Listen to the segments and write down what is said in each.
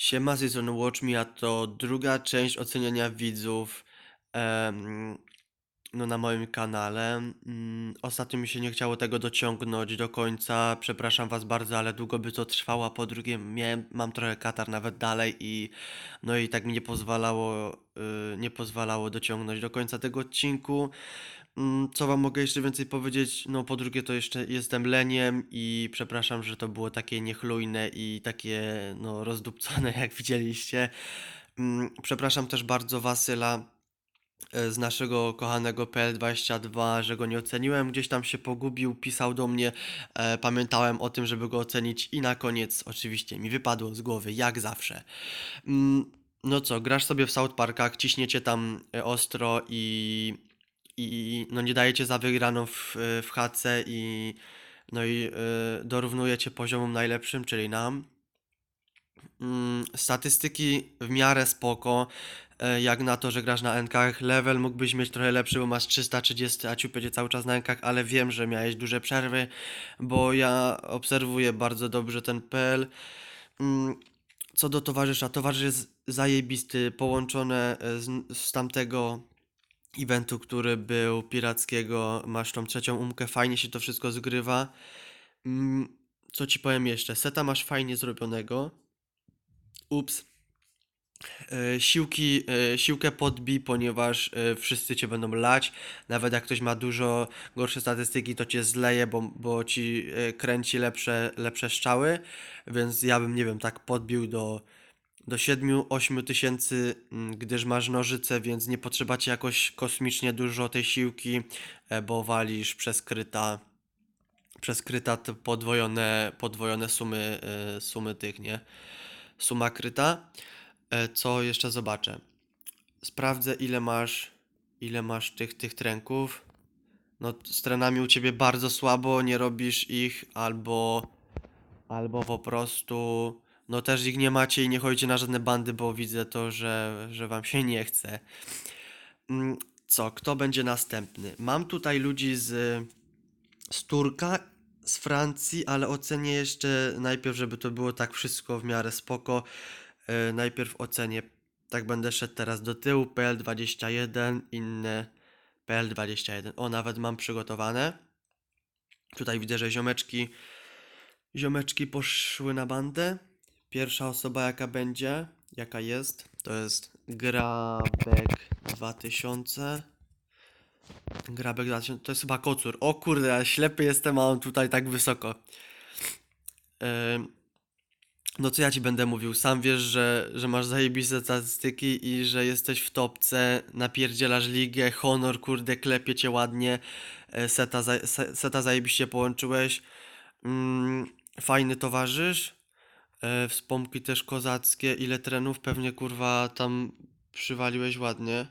Siema, z strony Watch Me, a to druga część oceniania widzów no, na moim kanale. Mm, Ostatnio mi się nie chciało tego dociągnąć do końca, przepraszam was bardzo, ale długo by to trwało, po drugie miałem, mam trochę katar nawet dalej i no i tak mi nie pozwalało, y, nie pozwalało dociągnąć do końca tego odcinku. Mm, Co wam mogę jeszcze więcej powiedzieć? No po drugie to jeszcze jestem leniem i przepraszam, że to było takie niechlujne i takie no rozdupcone jak widzieliście. Mm, Przepraszam też bardzo Wasyla e, z naszego kochanego PL22, że go nie oceniłem, gdzieś tam się pogubił, pisał do mnie, e, pamiętałem o tym, żeby go ocenić i na koniec oczywiście mi wypadło z głowy, jak zawsze. Mm, No co, grasz sobie w South Parkach, ciśniecie tam e, ostro i, i no nie dajecie za wygraną w, e, w HC i no i y, dorównujecie poziomom najlepszym, czyli nam. Mm, statystyki w miarę spoko, e, jak na to, że grasz na NK. Level mógłbyś mieć trochę lepszy, bo masz 330, a ciup będzie cały czas na NK, ale wiem, że miałeś duże przerwy, bo ja obserwuję bardzo dobrze ten PL. Mm, Co do towarzysza, towarzysz jest zajebisty, połączone e, z, z tamtego eventu, który był pirackiego, masz tą trzecią umkę, fajnie się to wszystko zgrywa. Mm, Co ci powiem jeszcze? Seta masz fajnie zrobionego. Ups. E, Siłki, e, siłkę podbij, ponieważ e, wszyscy cię będą lać. Nawet jak ktoś ma dużo gorsze statystyki, to cię zleje, bo, bo ci kręci lepsze, lepsze strzały. Więc ja bym, nie wiem, tak podbił do, do 7-8 tysięcy, mm, gdyż masz nożyce, więc nie potrzeba ci jakoś kosmicznie dużo tej siłki, e, bo walisz przez kryta przez kryta podwojone, podwojone sumy, e, sumy tych, nie? Suma kryta. E, Co jeszcze zobaczę? Sprawdzę ile masz, ile masz tych, tych trenków. No z trenami u ciebie bardzo słabo, nie robisz ich, albo, albo po prostu, no też ich nie macie i nie chodzicie na żadne bandy, bo widzę to, że, że wam się nie chce. Mm, Co, kto będzie następny? Mam tutaj ludzi z, z Turka, z Francji, ale ocenię jeszcze najpierw, żeby to było tak wszystko w miarę spoko. E, najpierw ocenię, tak będę szedł teraz do tyłu, PL21, inne PL21. O, nawet mam przygotowane. Tutaj widzę, że ziomeczki, ziomeczki poszły na bandę. Pierwsza osoba jaka będzie, jaka jest, to jest Grabek 2000. Grabek 2000, to jest chyba kocur. O kurde, ja ślepy jestem, a on tutaj tak wysoko. No co ja ci będę mówił? Sam wiesz, że, że masz zajebiste statystyki i że jesteś w topce, napierdzielasz ligę, honor, kurde, klepie cię ładnie, e, seta, za, se, seta zajebiście połączyłeś, mm, fajny towarzysz, e, wspomki też kozackie, ile trenów, pewnie kurwa tam przywaliłeś ładnie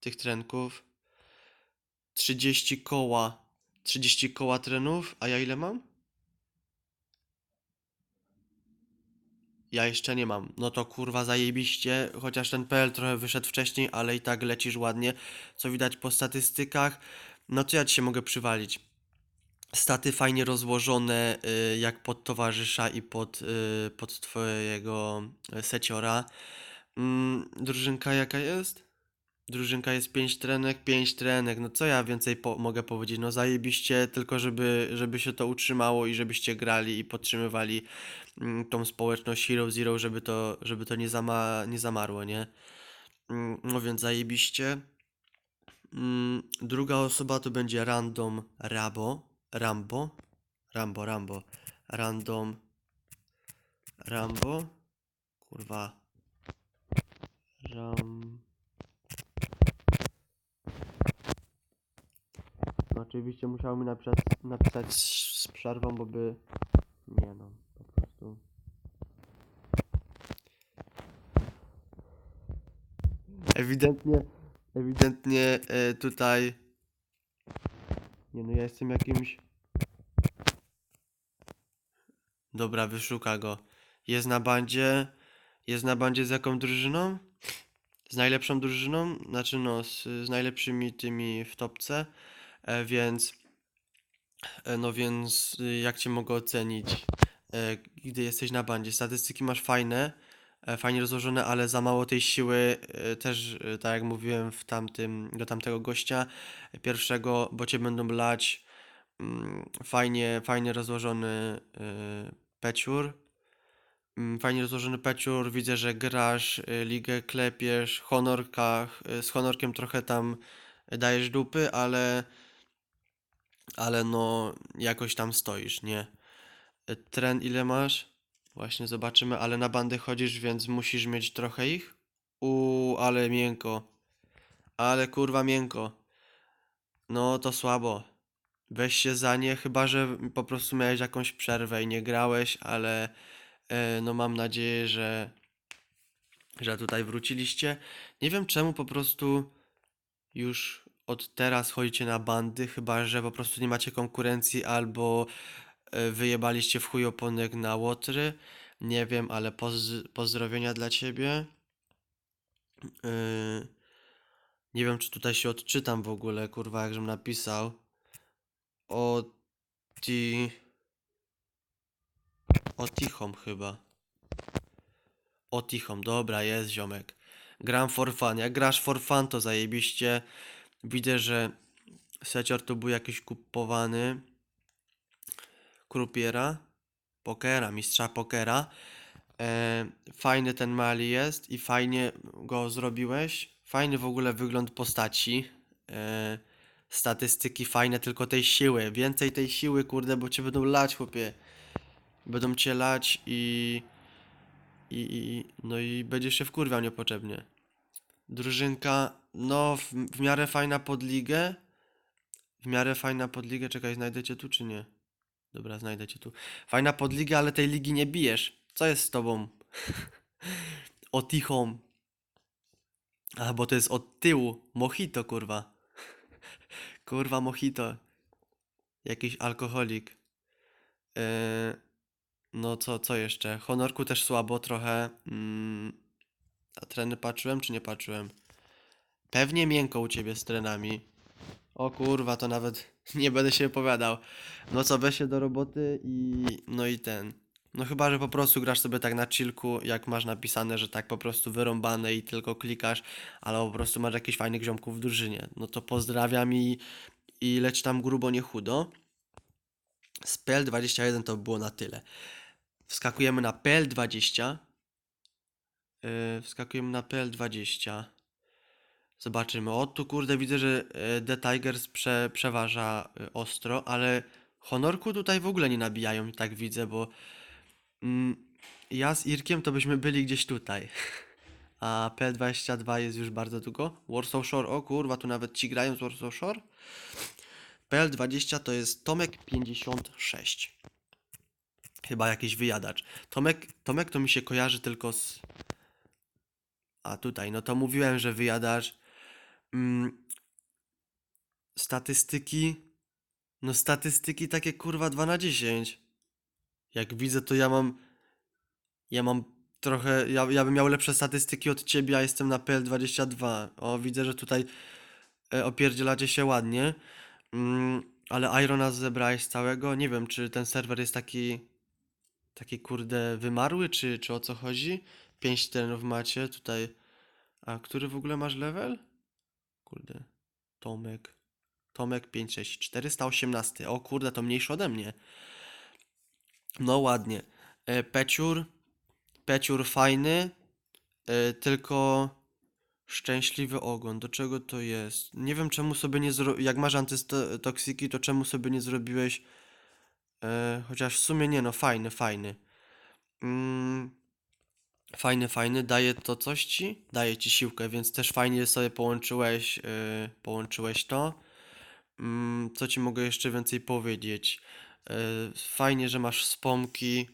tych trenków. 30 koła, 30 koła trenów, a ja ile mam? Ja jeszcze nie mam. No to kurwa zajebiście, chociaż ten PL trochę wyszedł wcześniej, ale i tak lecisz ładnie. Co widać po statystykach. No to ja ci się mogę przywalić. Staty fajnie rozłożone, y, jak pod towarzysza i pod, y, pod twojego y, seciora. Mm, drużynka jaka jest? Drużynka jest 5 trenek, 5 trenek. No co ja więcej po mogę powiedzieć? No zajebiście, tylko żeby, żeby się to utrzymało i żebyście grali i podtrzymywali mm, tą społeczność Hero Zero, żeby to, żeby to nie, zama nie zamarło, nie? Mm, No więc zajebiście. Druga osoba to będzie Random Rabo. Rambo. Rambo, Rambo. Random Rambo. Kurwa. Ram... No oczywiście musiał mi napisać, napisać z przerwą, bo by... Nie no, po prostu... Ewidentnie, ewidentnie e, tutaj... Nie no, ja jestem jakimś... Dobra, wyszuka go. Jest na bandzie... Jest na bandzie z jaką drużyną? Z najlepszą drużyną? Znaczy no, z, z najlepszymi tymi w topce. E, więc... E, no więc, y, jak cię mogę ocenić? E, gdy jesteś na bandzie? Statystyki masz fajne. e, fajnie rozłożone, ale za mało tej siły, e, też e, tak jak mówiłem w tamtym, do tamtego gościa e, pierwszego, bo cię będą lać mm, fajnie, fajnie rozłożony e, peciur. Mm, Fajnie rozłożony peciur, widzę, że grasz, y, ligę klepiesz, honorkach, y, z honorkiem trochę tam dajesz dupy, ale, ale no jakoś tam stoisz, nie? Y, Tren ile masz? Właśnie zobaczymy, ale na bandy chodzisz, więc musisz mieć trochę ich? Uuu, ale miękko. Ale kurwa miękko. No to słabo. Weź się za nie, chyba że po prostu miałeś jakąś przerwę i nie grałeś, ale e, no mam nadzieję, że, że tutaj wróciliście. Nie wiem czemu po prostu już od teraz chodzicie na bandy, chyba że po prostu nie macie konkurencji albo e, wyjebaliście w chuj oponek na łotry. Nie wiem, ale poz pozdrowienia dla ciebie. Yy, nie wiem, czy tutaj się odczytam w ogóle, kurwa, jak żem napisał. O ti... Otichom chyba. Otichom, dobra, jest ziomek. Gram for fun. Jak grasz for fun, to zajebiście. Widzę, że secior tu był jakiś kupowany. Krupiera. Pokera, mistrza pokera. E, fajny ten Mali jest i fajnie go zrobiłeś. Fajny w ogóle wygląd postaci. E, statystyki fajne, tylko tej siły. Więcej tej siły, kurde, bo cię będą lać, chłopie. Będą cię lać i... I, i no i będziesz się wkurwiał niepotrzebnie. Drużynka, no w, w miarę fajna podligę. W miarę fajna podligę. Czekaj, znajdę cię tu czy nie? Dobra, znajdę cię tu. Fajna podliga, ale tej ligi nie bijesz. Co jest z tobą? Otichą. A, bo to jest od tyłu. Mojito, kurwa. Kurwa, mojito. Jakiś alkoholik. Yy, no co, co jeszcze? Honorku też słabo trochę. Mm, a treny patrzyłem czy nie patrzyłem? Pewnie miękko u ciebie z trenami. O kurwa, to nawet nie będę się opowiadał. No co, weź się do roboty i no i ten. No chyba, że po prostu grasz sobie tak na chillku, jak masz napisane, że tak po prostu wyrąbane i tylko klikasz, ale po prostu masz jakichś fajnych ziomków w drużynie. No to pozdrawiam i, i leć tam grubo, nie chudo. Z PL21 to było na tyle. Wskakujemy na PL20. Yy, wskakujemy na PL20. Zobaczymy. O, tu kurde widzę, że e, The Tigers prze, przeważa e, ostro, ale honorku tutaj w ogóle nie nabijają, tak widzę, bo mm, ja z Irkiem to byśmy byli gdzieś tutaj. A P22 jest już bardzo długo. Warsaw Shore, o kurwa, tu nawet ci grają z Warsaw Shore. PL20 to jest Tomek 56. Chyba jakiś wyjadacz. Tomek, Tomek to mi się kojarzy tylko z... A tutaj, no to mówiłem, że wyjadacz. Mm, statystyki. No statystyki takie kurwa 2 na 10. Jak widzę, to ja mam. Ja mam trochę. Ja, ja bym miał lepsze statystyki od ciebie, a jestem na PL22. O, widzę, że tutaj e, opierdzielacie się ładnie. Mm, ale Irona zebrałeś całego. Nie wiem, czy ten serwer jest taki. Taki kurde wymarły, czy, czy o co chodzi? 5 terenów macie tutaj. A który w ogóle masz level? Kurde. Tomek. Tomek 56. 418. O kurde, to mniejszy ode mnie. No ładnie. E, Peciur. Peciur fajny. E, tylko szczęśliwy ogon. Do czego to jest? Nie wiem czemu sobie nie zro... Jak masz antytoksiki, to czemu sobie nie zrobiłeś... E, chociaż w sumie nie no, fajny, fajny. Mm, Fajny, fajny, daje to coś ci? Daje ci siłkę, więc też fajnie sobie połączyłeś, połączyłeś to. Mm, co ci mogę jeszcze więcej powiedzieć? Yy, fajnie, że masz wspomki.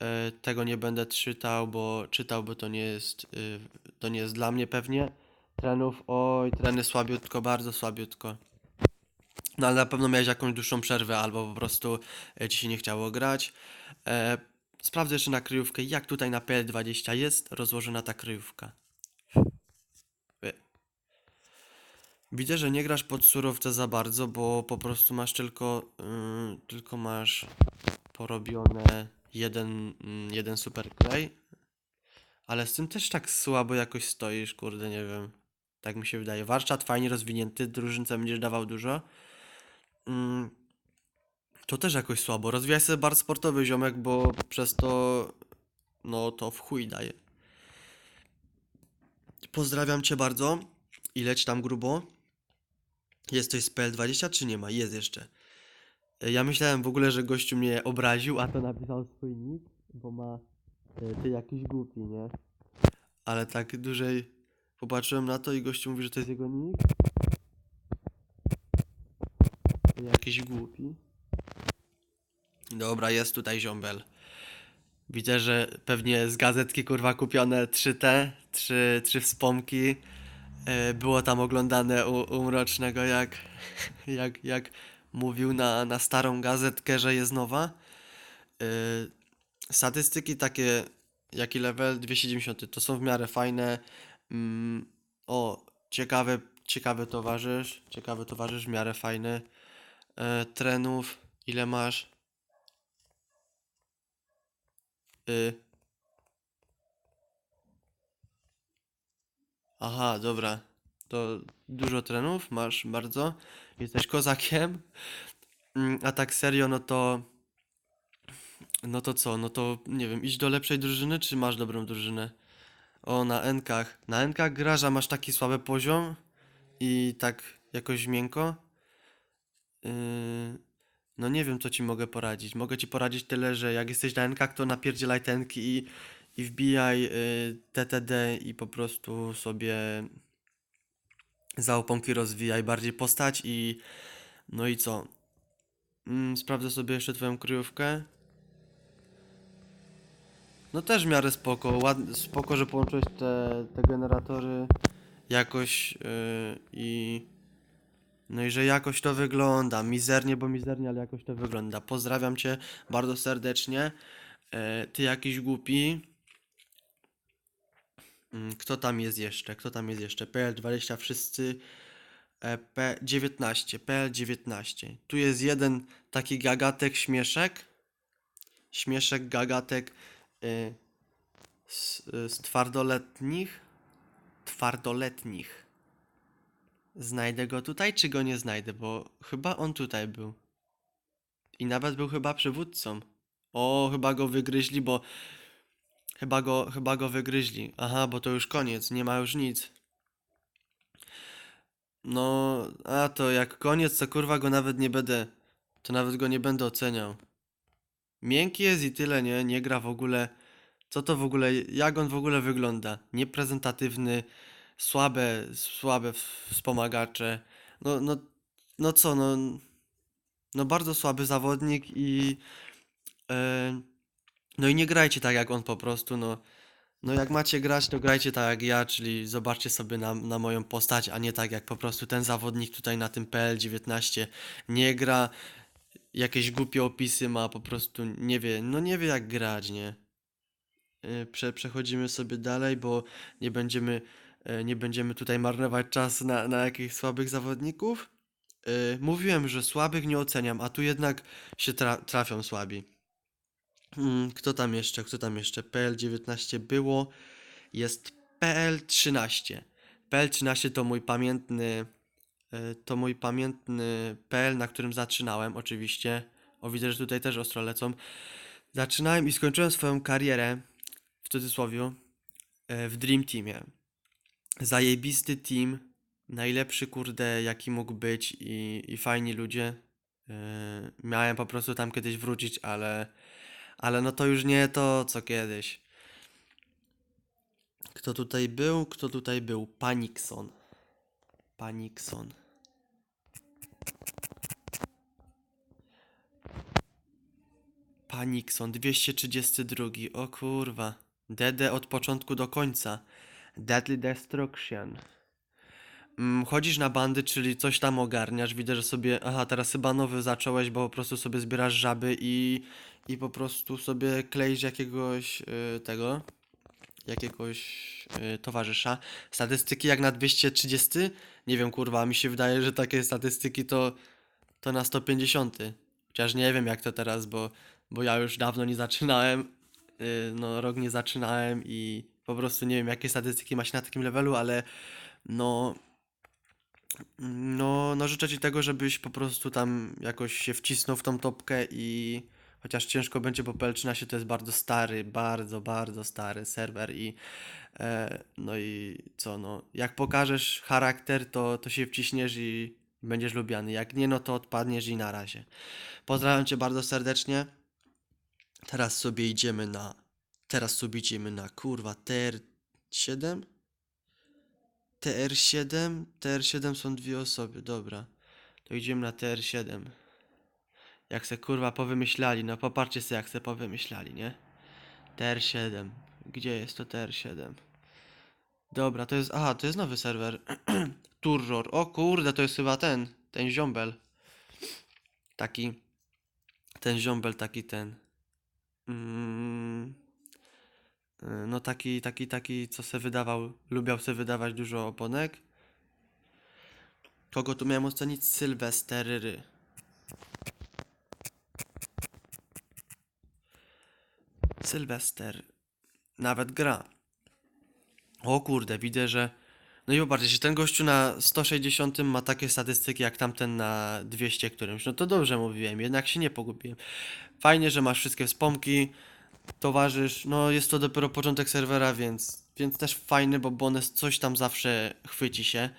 Yy, tego nie będę czytał, bo czytał, bo to nie jest, yy, to nie jest dla mnie pewnie. Trenów, oj, treny słabiutko, bardzo słabiutko. No ale na pewno miałeś jakąś dłuższą przerwę, albo po prostu e, ci się nie chciało grać. E, sprawdzę jeszcze na kryjówkę, jak tutaj na PL20 jest rozłożona ta kryjówka. E. Widzę, że nie grasz pod surowce za bardzo, bo po prostu masz tylko, mm, tylko masz porobione jeden, mm, jeden super clay. Ale z tym też tak słabo jakoś stoisz, kurde, nie wiem. Tak mi się wydaje. Warsztat fajnie rozwinięty, drużynce będziesz dawał dużo. Mm, to też jakoś słabo. Rozwijaj sobie bar sportowy, ziomek, bo przez to, no to w chuj daje. Pozdrawiam cię bardzo i leć tam grubo. Jest coś z PL20 czy nie ma? Jest jeszcze. E, Ja myślałem w ogóle, że gościu mnie obraził, a to napisał swój nick, bo ma e, ty jakiś głupi, nie? Ale tak dłużej popatrzyłem na to i gościu mówi, że to jest jego nick. Jakiś głupi. Dobra, jest tutaj ziombel. Widzę, że pewnie z gazetki kurwa kupione 3T, 3, 3 wspomki. E, Było tam oglądane u, u Mrocznego, jak, jak, jak mówił na, na starą gazetkę, że jest nowa. E, Statystyki takie, jaki level 290, to są w miarę fajne. Mm, o, ciekawy, ciekawy towarzysz, ciekawy towarzysz, w miarę fajny. E, trenów, ile masz? Aha, dobra. To dużo trenów masz bardzo. Jesteś kozakiem. Mm, A tak serio, no to. No to co? No to nie wiem, iść do lepszej drużyny, czy masz dobrą drużynę? O, na Enkach. Na Enkach grasz, a masz taki słaby poziom i tak jakoś miękko. Yy, no nie wiem, co ci mogę poradzić. Mogę ci poradzić tyle, że jak jesteś na Enkach, to napierdzielaj tenki i, i wbijaj yy, TTD i po prostu sobie za oponki rozwijaj bardziej postać i no i co? Mm, sprawdzę sobie jeszcze twoją kryjówkę. No też w miarę spoko, ład... spoko, że połączyłeś te, te generatory jakoś yy, i no i że jakoś to wygląda, mizernie, bo mizernie, ale jakoś to wygląda. Pozdrawiam cię bardzo serdecznie. E, ty jakiś głupi. Mm, Kto tam jest jeszcze? Kto tam jest jeszcze? PL20 wszyscy. E, P19, PL19. Tu jest jeden taki gagatek śmieszek. Śmieszek, gagatek y, z, z twardoletnich. Twardoletnich. Znajdę go tutaj, czy go nie znajdę? Bo chyba on tutaj był. I nawet był chyba przywódcą. O, chyba go wygryźli, bo. Chyba go, chyba go wygryźli. Aha, bo to już koniec, nie ma już nic. No, a to jak koniec, to kurwa go nawet nie będę. To nawet go nie będę oceniał. Miękki jest i tyle, nie? Nie gra w ogóle. Co to w ogóle, jak on w ogóle wygląda? Nieprezentatywny, słabe, słabe wspomagacze. No, no, no co, no. No bardzo słaby zawodnik i. E, no i nie grajcie tak jak on po prostu, no. No jak macie grać, to grajcie tak jak ja, czyli zobaczcie sobie na, na moją postać, a nie tak jak po prostu ten zawodnik tutaj na tym PL19 nie gra, jakieś głupie opisy ma, po prostu nie wie, no nie wie jak grać, nie? Y, Prze, przechodzimy sobie dalej, bo nie będziemy, y, nie będziemy tutaj marnować czasu na, na jakichś słabych zawodników. Y, Mówiłem, że słabych nie oceniam, a tu jednak się tra trafią słabi. Mm, Kto tam jeszcze? Kto tam jeszcze? PL19 było. Jest PL13. PL13 to mój pamiętny. e, To mój pamiętny PL, na którym zaczynałem, oczywiście. O, widzę, że tutaj też ostro lecą. Zaczynałem i skończyłem swoją karierę, w cudzysłowie, e, w Dream Teamie. Zajebisty team. Najlepszy, kurde, jaki mógł być i, i fajni ludzie. E, Miałem po prostu tam kiedyś wrócić, ale ale no to już nie to, co kiedyś. Kto tutaj był? Kto tutaj był? Panikson. Panikson. Panikson, 232. O kurwa. DD od początku do końca. Deadly Destruction. Mm, chodzisz na bandy, czyli coś tam ogarniasz. Widzę, że sobie. Aha, teraz chyba nowy zacząłeś, bo po prostu sobie zbierasz żaby i. I po prostu sobie kleisz jakiegoś y, tego. Jakiegoś y, towarzysza. Statystyki jak na 230? Nie wiem, kurwa, mi się wydaje, że takie statystyki to. To na 150. Chociaż nie wiem, jak to teraz, bo. Bo ja już dawno nie zaczynałem. Y, no, rok nie zaczynałem i. po prostu nie wiem, jakie statystyki masz na takim levelu, ale no, no, no życzę ci tego, żebyś po prostu tam jakoś się wcisnął w tą topkę i chociaż ciężko będzie, bo PL13 to jest bardzo stary, bardzo, bardzo stary serwer i e, no i co, no, jak pokażesz charakter, to, to się wciśniesz i będziesz lubiany, jak nie, no to odpadniesz i na razie. Pozdrawiam cię bardzo serdecznie. Teraz sobie idziemy na. Teraz sobie idziemy na kurwa TR7? TR7? TR7 są dwie osoby, dobra. To idziemy na TR7. Jak se kurwa powymyślali, no popatrzcie sobie jak se powymyślali, nie? TR7. Gdzie jest to TR7? Dobra, to jest. Aha, to jest nowy serwer. Turror. O kurde, to jest chyba ten. Ten ziombel. Taki. Ten ziombel, taki ten. Mm, no taki, taki, taki, co se wydawał, lubiał se wydawać dużo oponek. Kogo tu miałem ocenić? Sylwestery. Sylwester nawet gra. O kurde, widzę, że. No i popatrzcie, że ten gościu na 160 ma takie statystyki jak tamten na 200 którymś. No to dobrze mówiłem, jednak się nie pogubiłem. Fajnie, że masz wszystkie wspomki, towarzysz. No jest to dopiero początek serwera, więc, więc też fajny, bo bonus coś tam zawsze chwyci się.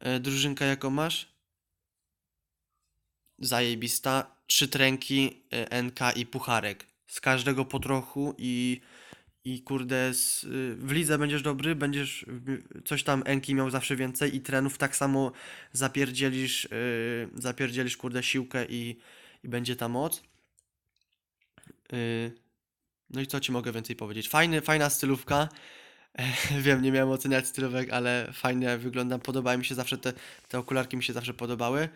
E, drużynka jaką masz? Zajebista. Trzy tręki, e, NK i pucharek. Z każdego po trochu i, i kurde, z, w lidze będziesz dobry, będziesz coś tam Enki miał zawsze więcej i trenów tak samo zapierdzielisz, y, zapierdzielisz kurde siłkę i, i będzie ta moc. No i co ci mogę więcej powiedzieć? Fajny, fajna stylówka. Wiem, nie miałem oceniać stylówek, ale fajnie wygląda. Podobały mi się zawsze te, te okularki mi się zawsze podobały.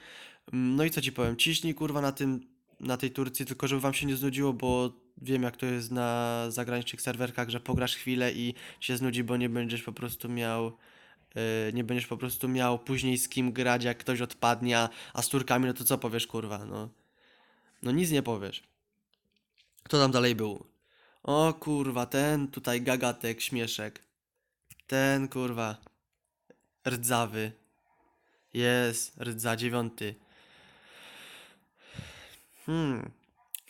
Mm, No i co ci powiem? Ciśnij kurwa na tym, na tej Turcji, tylko żeby wam się nie znudziło, bo wiem jak to jest na zagranicznych serwerkach, że pograsz chwilę i się znudzi, bo nie będziesz po prostu miał y, nie będziesz po prostu miał później z kim grać, jak ktoś odpadnie, a- z Turkami, no to co powiesz, kurwa, no. No nic nie powiesz. Kto tam dalej był? O kurwa, ten tutaj gagatek, śmieszek. Ten kurwa. Rdzawy. Jest, rdza dziewiąty. Hmm.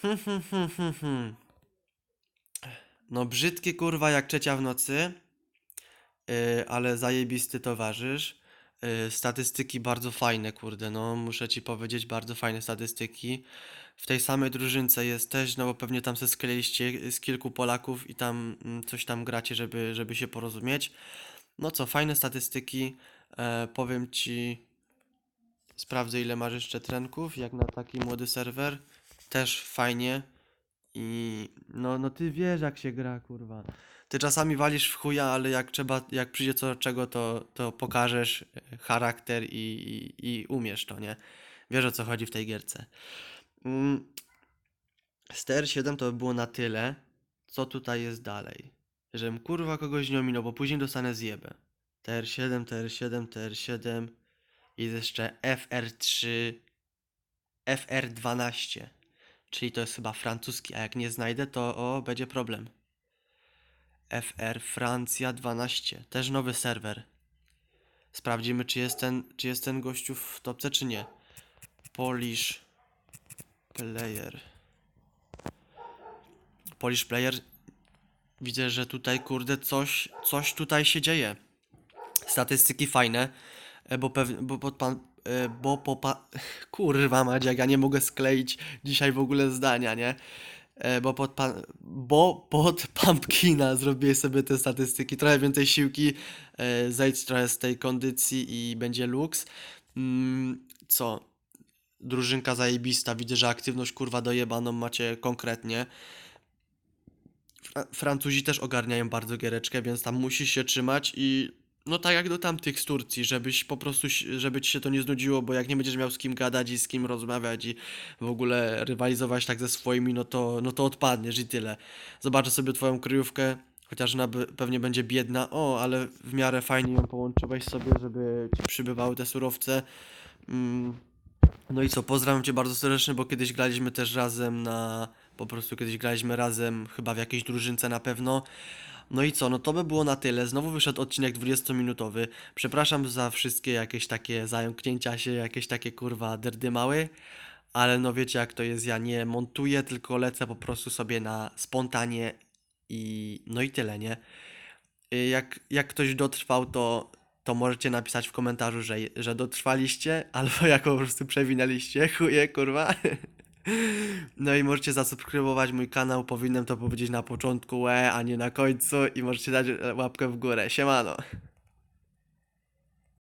Hmm, hmm, hmm, hmm, hmm. No brzydkie kurwa jak trzecia w nocy. Yy, ale zajebisty towarzysz. Yy, statystyki bardzo fajne, kurde, no muszę ci powiedzieć, bardzo fajne statystyki. W tej samej drużynce jest też, no bo pewnie tam se skleiliście z kilku Polaków i tam mm, coś tam gracie, żeby, żeby się porozumieć. No co, fajne statystyki. E, powiem ci, sprawdzę ile masz jeszcze trenków, jak na taki młody serwer. Też fajnie. I no, no ty wiesz jak się gra, kurwa. Ty czasami walisz w chuja, ale jak trzeba, jak przyjdzie co do czego, to, to pokażesz e, charakter i, i, i umiesz to, nie? Wiesz o co chodzi w tej gierce. Mm, z TR7 to by było na tyle. Co tutaj jest dalej? Żebym kurwa kogoś nie ominął, bo później dostanę zjebę. TR7, TR7, TR7 i jeszcze FR3, FR12. Czyli to jest chyba francuski, a jak nie znajdę, to o, będzie problem. FR Francja 12. Też nowy serwer. Sprawdzimy, czy jest ten, czy jest ten gościu w topce, czy nie. Polish Player. Polish Player. Widzę, że tutaj, kurde, coś, coś tutaj się dzieje. Statystyki fajne, e, bo pewnie, bo pan, e, bo. Kurwa Madziak, ja nie mogę skleić dzisiaj w ogóle zdania, nie? E, Bo pod, pan, bo pod Pumpkina zrobię sobie te statystyki, trochę więcej siłki, e, zejdź trochę z tej kondycji i będzie luks. Mm, co? Drużynka zajebista, widzę, że aktywność kurwa dojebaną macie konkretnie. Fra- Francuzi też ogarniają bardzo giereczkę, więc tam musisz się trzymać i no tak jak do tamtych z Turcji, żebyś po prostu, żeby ci się to nie znudziło, bo jak nie będziesz miał z kim gadać i z kim rozmawiać i w ogóle rywalizować tak ze swoimi, no to, no to odpadniesz i tyle. Zobaczę sobie twoją kryjówkę, chociaż ona pewnie będzie biedna, o, ale w miarę fajnie ją połączyłeś sobie, żeby ci przybywały te surowce. Mm. No i co, pozdrawiam cię bardzo serdecznie, bo kiedyś graliśmy też razem na, po prostu kiedyś graliśmy razem, chyba w jakiejś drużynce na pewno. No i co, no to by było na tyle. Znowu wyszedł odcinek 20-minutowy. Przepraszam za wszystkie jakieś takie zająknięcia się, jakieś takie kurwa derdymały, ale no wiecie jak to jest, ja nie montuję, tylko lecę po prostu sobie na spontanie i no i tyle, nie? Y, Jak, jak ktoś dotrwał, to, to możecie napisać w komentarzu, że, że dotrwaliście, albo jak po prostu przewinęliście, chuje, kurwa. No i możecie zasubskrybować mój kanał, powinienem to powiedzieć na początku, łe, a nie na końcu i możecie dać e, łapkę w górę. Siemano.